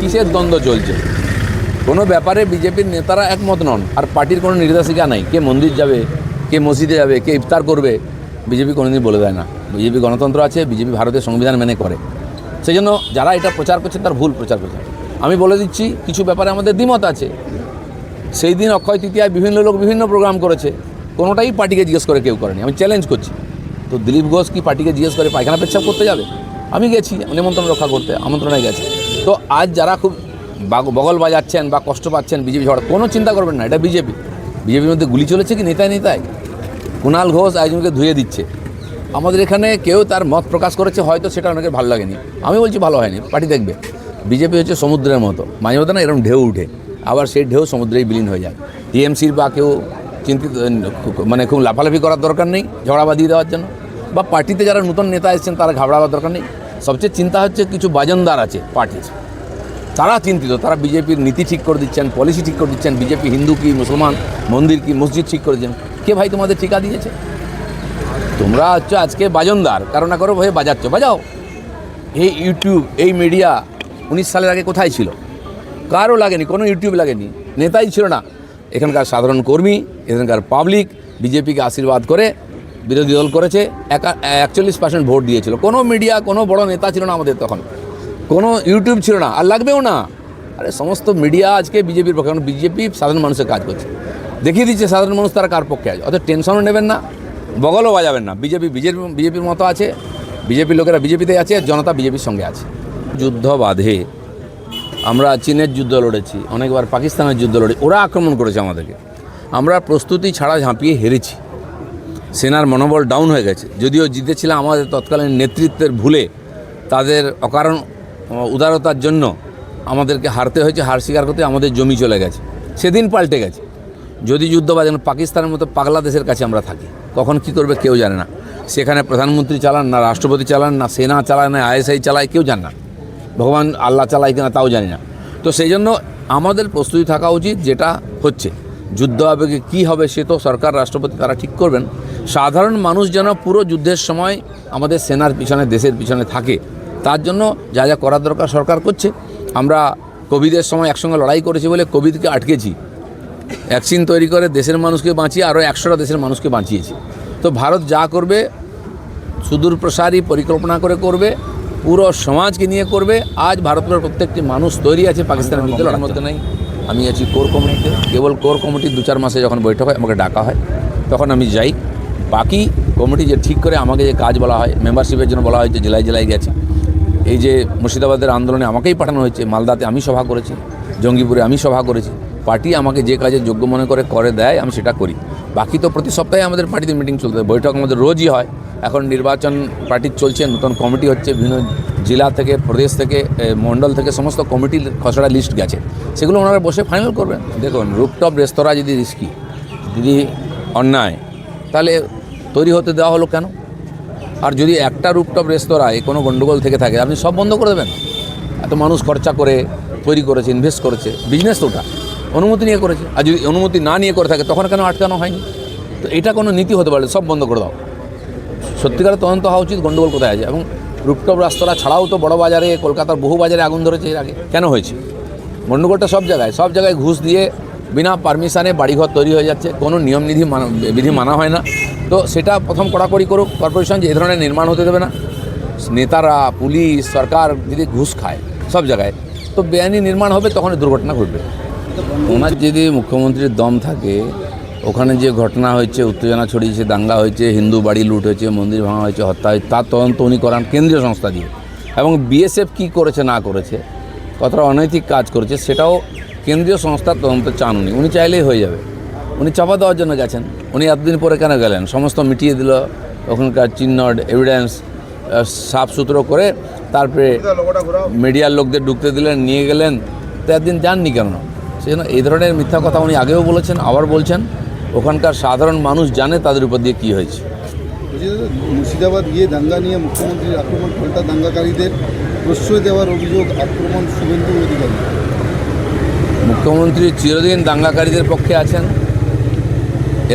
কিসের দ্বন্দ্ব চলছে? কোনো ব্যাপারে বিজেপির নেতারা একমত নন, আর পার্টির কোনো নির্দেশিকা নাই। কে মন্দির যাবে, কে মসজিদে যাবে, কে ইফতার করবে, বিজেপি কোনোদিন বলে দেয় না। বিজেপি গণতন্ত্র আছে, বিজেপি ভারতের সংবিধান মেনে করে। সেই জন্য যারা এটা প্রচার করছে তার ভুল প্রচার করছে আমি বলে দিচ্ছি, কিছু ব্যাপারে আমাদের দ্বিমত আছে। সেই দিন অক্ষয় তৃতীয়ায় বিভিন্ন লোক বিভিন্ন প্রোগ্রাম করেছে। কোনোটাই পার্টিকে জিজ্ঞেস করে কেউ করেনি। আমি চ্যালেঞ্জ করছি। তো দিলীপ ঘোষ কি পার্টিকে জিজ্ঞেস করে পায়খানা পেচ্ছাপ করতে যাবে? আমি গেছি, নিমন্ত্রণ রক্ষা করতে আমন্ত্রণে গেছে। তো আজ যারা খুব বাগ- বগল বাজাচ্ছেন বা কষ্ট পাচ্ছেন বিজেপি ঝড় কোনো চিন্তা করবেন না, এটা বিজেপি। বিজেপির মধ্যে গুলি চলেছে কি নেতায় নেতায় কুণাল ঘোষ একজনকে ধুয়ে দিচ্ছে। আমাদের এখানে কেউ তার মত প্রকাশ করেছে, হয়তো সেটা অনেকের ভালো লাগেনি। আমি বলছি ভালো হয়নি, পার্টি দেখবে। বিজেপি হচ্ছে সমুদ্রের মতো। মাঝে মধ্যে না এরকম ঢেউ উঠে, আবার সেই ঢেউ সমুদ্রেই বিলীন হয়ে যায়। টিএমসির বা কেউ চিন্তিত মানে খুব লাফালাফি করার দরকার নেই ঝগড়াবাদি দেওয়ার জন্য। বা পার্টিতে যারা নতুন নেতা এসেছেন, তারা ঘাবড়াবার দরকার নেই। সবচেয়ে চিন্তা হচ্ছে কিছু বাজনদার আছে পার্টির। তারা চিন্তিত, তারা বিজেপির নীতি ঠিক করে দিচ্ছেন পলিসি ঠিক করে দিচ্ছেন, বিজেপি হিন্দু কি, মুসলমান, মন্দির কি, মসজিদ ঠিক করে দিচ্ছেন। কে ভাই তোমাদের ঠিকা দিয়েছে? তোমরা হচ্ছে আজকে বাজনদার, কারও না করো ভয়ে বাজাচ্ছ। বাজাও। এই ইউটিউব এই মিডিয়া উনিশ সালের আগে কোথায় ছিল? কারও লাগেনি, কোনো ইউটিউব লাগেনি। নেতাই ছিল না। এখানকার সাধারণ কর্মী, এখানকার পাবলিক বিজেপিকে আশীর্বাদ করে বিরোধী দল করেছে একচল্লিশ পার্সেন্ট ভোট দিয়েছিল। কোনো মিডিয়া কোনো বড় নেতা ছিল না আমাদের তখন। কোনো ইউটিউব ছিল না। আর লাগবেও না। আরে সমস্ত মিডিয়া আজকে বিজেপির পক্ষে। কারণ বিজেপি সাধারণ মানুষের কাজ করছে। দেখিয়ে দিচ্ছে সাধারণ মানুষ তারা কার পক্ষে আছে। অত টেনশনও নেবেন না। বগলও বাজাবেন না। বিজেপি বিজেপি, বিজেপির মতো আছে। বিজেপির লোকেরা বিজেপিতে আছে জনতা বিজেপির সঙ্গে আছে। যুদ্ধ বাধে। আমরা চীনের যুদ্ধ লড়েছি। অনেকবার পাকিস্তানের যুদ্ধ লড়ে ওরা আক্রমণ করেছে আমাদেরকে। আমরা প্রস্তুতি ছাড়া ঝাঁপিয়ে হেরেছি। সেনার মনোবল ডাউন হয়ে গেছে। যদিও জিতেছিলাম আমাদের তৎকালীন নেতৃত্বের ভুলে, তাদের অকারণ উদারতার জন্য আমাদেরকে হারতে হয়েছে, হার স্বীকার করতে আমাদের জমি চলে গেছে। সেদিন পাল্টে গেছে। যদি যুদ্ধ বাজে পাকিস্তানের মতো পাগলা দেশের কাছে আমরা থাকি, কখন কি করবে কেউ জানে না। সেখানে প্রধানমন্ত্রী চালান না, রাষ্ট্রপতি চালান না, সেনা চালায় না, আইএসআই চালায়, কেউ জানে না। ভগবান আল্লাহ চালায় কিনা তাও জানি না। তো সেই জন্য আমাদের প্রস্তুতি থাকা উচিত, যেটা হচ্ছে, যুদ্ধ আবেগে কী হবে সে তো সরকার, রাষ্ট্রপতি তারা ঠিক করবেন। সাধারণ মানুষ যেন পুরো যুদ্ধের সময় আমাদের সেনার পিছনে দেশের পিছনে থাকে। তার জন্য যা যা করার দরকার সরকার করছে। আমরা কোভিডের সময় একসঙ্গে লড়াই করেছি বলে কোভিডকে আটকেছি। ভ্যাকসিন তৈরি করে দেশের মানুষকে বাঁচিয়ে আরও একশোটা দেশের মানুষকে বাঁচিয়েছি। তো ভারত যা করবে সুদূর প্রসারী পরিকল্পনা করে করবে পুরো সমাজকে নিয়ে করবে। আজ ভারতের প্রত্যেকটি মানুষ তৈরি আছে পাকিস্তানের বিরুদ্ধে লড়ার মধ্যে নেই। আমি আছি কোর কমিটিতে। কেবল কোর কমিটির দু চার মাসে যখন বৈঠক হয় আমাকে ডাকা হয় তখন আমি যাই। বাকি কমিটি যে ঠিক করে আমাকে যে কাজ বলা হয় মেম্বারশিপের জন্য বলা হয়েছে জেলায় জেলায় গেছে। এই যে মুর্শিদাবাদের আন্দোলনে আমাকেই পাঠানো হয়েছে, মালদাতে আমি সভা করেছি, জঙ্গিপুরে আমি সভা করেছি, পার্টি আমাকে যে কাজে যোগ্য মনে করে করে দেয়, আমি সেটা করি। বাকি তো প্রতি সপ্তাহে আমাদের পার্টিতে মিটিং চলতে হয়। বৈঠক আমাদের রোজই হয়। এখন নির্বাচন পার্টির চলছে, নতুন কমিটি হচ্ছে, বিভিন্ন জেলা থেকে, প্রদেশ থেকে মণ্ডল থেকে সমস্ত কমিটির খসড়া লিস্ট গেছে। সেগুলো ওনারা বসে ফাইনাল করবেন। দেখুন রুপটপ রেস্তোরাঁ যদি রিস্কি যদি অন্যায় তাহলে তৈরি হতে দেওয়া হলো কেন? আর যদি একটা রুপটপ রেস্তোরাঁয় কোনো গণ্ডগোল থেকে থাকে, আপনি সব বন্ধ করে দেবেন? এত মানুষ খরচা করে, তৈরি করেছে ইনভেস্ট করেছে বিজনেস তো ওটা। অনুমতি নিয়ে করেছে। আর যদি অনুমতি না নিয়ে করে থাকে, তখন কেন আটকানো হয়নি? তো এটা কোনো নীতি হতে পারে সব বন্ধ করে দাও। সত্যিকারের তদন্ত হওয়া উচিত গণ্ডগোল কোথায় আছে? এবং রুপটপ রাস্তরা ছাড়াও তো বড় বাজারে, কলকাতার বহু বাজারে আগুন ধরেছে এর আগে। কেন হয়েছে? গণ্ডগোলটা সব জায়গায় সব জায়গায় ঘুষ দিয়ে বিনা পারমিশনে বাড়িঘর তৈরি হয়ে যাচ্ছে, কোনো নিয়ম নীতি মানা, বিধি মানা হয় না। তো সেটা প্রথম কড়াকড়ি করুক কর্পোরেশন যে এ ধরনের নির্মাণ হতে দেবে না। নেতারা, পুলিশ, সরকার যদি ঘুষ খায়, সব জায়গায়, তো বেআইনি নির্মাণ হবে তখন দুর্ঘটনা ঘটবে। ওনার যদি মুখ্যমন্ত্রীর দম থাকে, ওখানে যে ঘটনা হয়েছে, উত্তেজনা ছড়িয়েছে, দাঙ্গা হয়েছে, হিন্দু বাড়ি লুট হয়েছে, মন্দির ভাঙা হয়েছে, হত্যা হয়েছে, তার তদন্ত উনি করান কেন্দ্রীয় সংস্থা দিয়ে। এবং বিএসএফ কী করেছে, না করেছে, কতটা অনৈতিক কাজ করেছে, সেটাও কেন্দ্রীয় সংস্থার তদন্ত চান উনি উনি চাইলেই হয়ে যাবে। উনি চাপা দেওয়ার জন্য গেছেন। উনি এতদিন পরে কেন গেলেন? সমস্ত মিটিয়ে দিল, ওখানকার চিহ্ন এভিডেন্স সাফ সুতরো করে তারপরে মিডিয়ার লোকদের ঢুকতে দিলেন, নিয়ে গেলেন। তো একদিন যাননি কেন? সেজন্য এই ধরনের মিথ্যা কথা উনি আগেও বলেছেন, আবার বলছেন। ওখানকার সাধারণ মানুষ জানে তাদের উপর দিয়ে কী হয়েছে। মুর্শিদাবাদ গিয়ে দাঙ্গা নিয়ে মুখ্যমন্ত্রীর আক্রমণ, পাল্টা দাঙ্গাকারীদের প্রশ্রয় দেওয়ার অভিযোগ আক্রমণ শুভেন্দু অধিকারী। মুখ্যমন্ত্রী চিরদিন দাঙ্গাকারীদের পক্ষে আছেন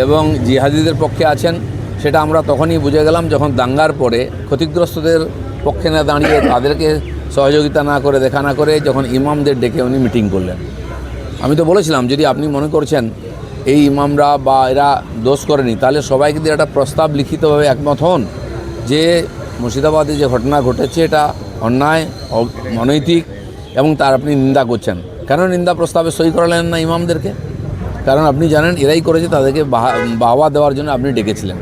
এবং জিহাদিদের পক্ষে আছেন, সেটা আমরা তখনই বুঝে গেলাম যখন দাঙ্গার পরে ক্ষতিগ্রস্তদের পক্ষে না দাঁড়িয়ে তাদেরকে সহযোগিতা না করে, দেখা না করে যখন ইমামদের ডেকে উনি মিটিং করলেন। আমি তো বলেছিলাম, যদি আপনি মনে করছেন এই ইমামরা বা এরা দোষ করেনি, তাহলে সবাইকে দিয়ে একটা প্রস্তাব লিখিতভাবে একমত হন যে মুর্শিদাবাদে যে ঘটনা ঘটেছে, এটা অন্যায় অনৈতিক এবং তার আপনি নিন্দা করছেন। কেন নিন্দা প্রস্তাবে সই করালেন না ইমামদেরকে? কারণ আপনি জানেন এরাই করেছে তাদেরকে বাহা- বাহবা দেওয়ার জন্য আপনি ডেকেছিলেন।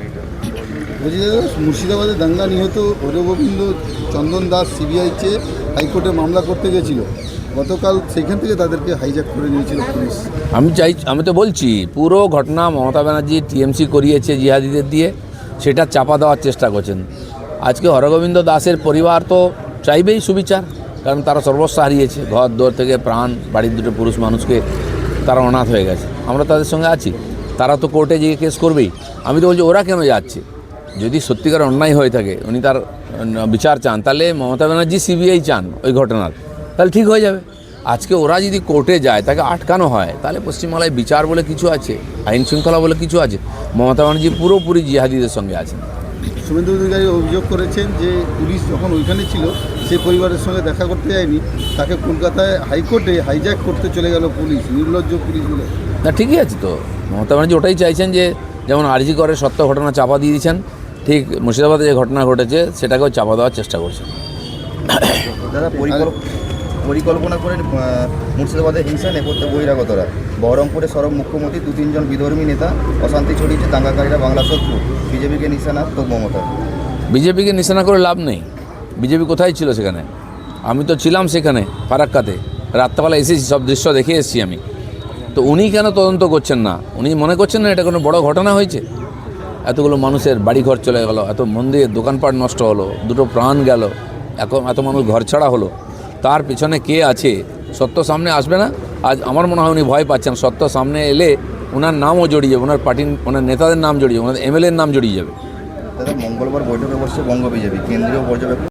মুর্শিদাবাদে দাঙ্গা নিহত হরগোবিন্দ চন্দন দাস সিবিআই চেয়ে হাইকোর্টে মামলা করতে গেছিল। গতকাল সেখান থেকে তাদেরকে হাইজ্যাক করে নিয়েছিল পুলিশ। আমি চাই আমি তো বলছি পুরো ঘটনা মমতা ব্যানার্জি টিএমসি করিয়েছে জিহাদিদের দিয়ে সেটা চাপা দেওয়ার চেষ্টা করছেন। আজকে হরগোবিন্দ দাসের পরিবার তো চাইবেই সুবিচার। কারণ তারা সর্বস্ব হারিয়েছে, ঘর, দোর থেকে প্রাণ, বাড়ির দুটো পুরুষ মানুষকে তারা অনাথ হয়ে গেছে। আমরা তাদের সঙ্গে আছি। তারা তো কোর্টে গিয়ে কেস করবেই। আমি তো বলছি, ওরা কেন যাচ্ছে? যদি সত্যিকার অন্যায় হয়ে থাকে, উনি তার বিচার চান, তাহলে মমতা ব্যানার্জি সিবিআই চান ওই ঘটনার। তাহলে ঠিক হয়ে যাবে। আজকে ওরা যদি কোর্টে যায়, তাকে আটকানো হয়, তাহলে পশ্চিমবাংলায় বিচার বলে কিছু আছে, আইন শৃঙ্খলা বলে কিছু আছে। মমতা ব্যানার্জি পুরোপুরি জিহাদিদের সঙ্গে আছেন। শুভেন্দু অধিকারী অভিযোগ করেছেন যে পুলিশ যখন ওইখানে ছিল সেই পরিবারের সঙ্গে দেখা করতে যায়নি। তাকে কলকাতায় হাইকোর্টে হাইজ্যাক করতে চলে গেল পুলিশ নির্লজ্জ পুলিশ বলে। না ঠিকই আছে তো। মমতা ব্যানার্জি ওটাই চাইছেন যে যেমন আরজি করে সত্য ঘটনা চাপা দিয়ে দিয়েছেন ঠিক মুর্শিদাবাদে যে ঘটনা ঘটেছে সেটাকেও চাপা দেওয়ার চেষ্টা করছেন। দাদা পরিকল্প- পরিকল্পনা করে মুর্শিদাবাদে হিংসা নেপথ্যে বহিরাগতরা। বহরমপুরে সরব মুখ্যমন্ত্রী দু তিনজন বিধর্মী নেতা, অশান্তি ছড়িয়েছে দাঙ্গাকারীরা বাংলা শত্রু। বিজেপিকে নিশানা তো মমতা। বিজেপিকে নিশানা করে লাভ নেই। বিজেপি কোথায় ছিল সেখানে? আমি তো ছিলাম সেখানে ফারাক্কাতে রাত্রেবেলা এসেছি, সব দৃশ্য দেখে এসেছি আমি। তো উনি কেন তদন্ত করছেন না? উনি মনে করছেন না এটা কোনো বড় ঘটনা হয়েছে? এতগুলো মানুষের বাড়িঘর চলে গেল, এত মন্দির দোকানপাট নষ্ট হলো, দুটো প্রাণ গেল, এখন এত মানুষ ঘর ছাড়া হলো। তার পিছনে কে আছে? সত্য সামনে আসবে না? আজ আমার মনে হয় উনি ভয় পাচ্ছেন। সত্য সামনে এলে ওনার নামও জড়িয়ে যাবে। ওনার পার্টির ওনার নেতাদের নাম জড়িয়ে যাবে। ওনার এমএলএর নাম জড়িয়ে যাবে। মঙ্গলবার বৈঠকে বসছে বঙ্গ বিজেপি। কেন্দ্রীয় পর্যবেক্ষক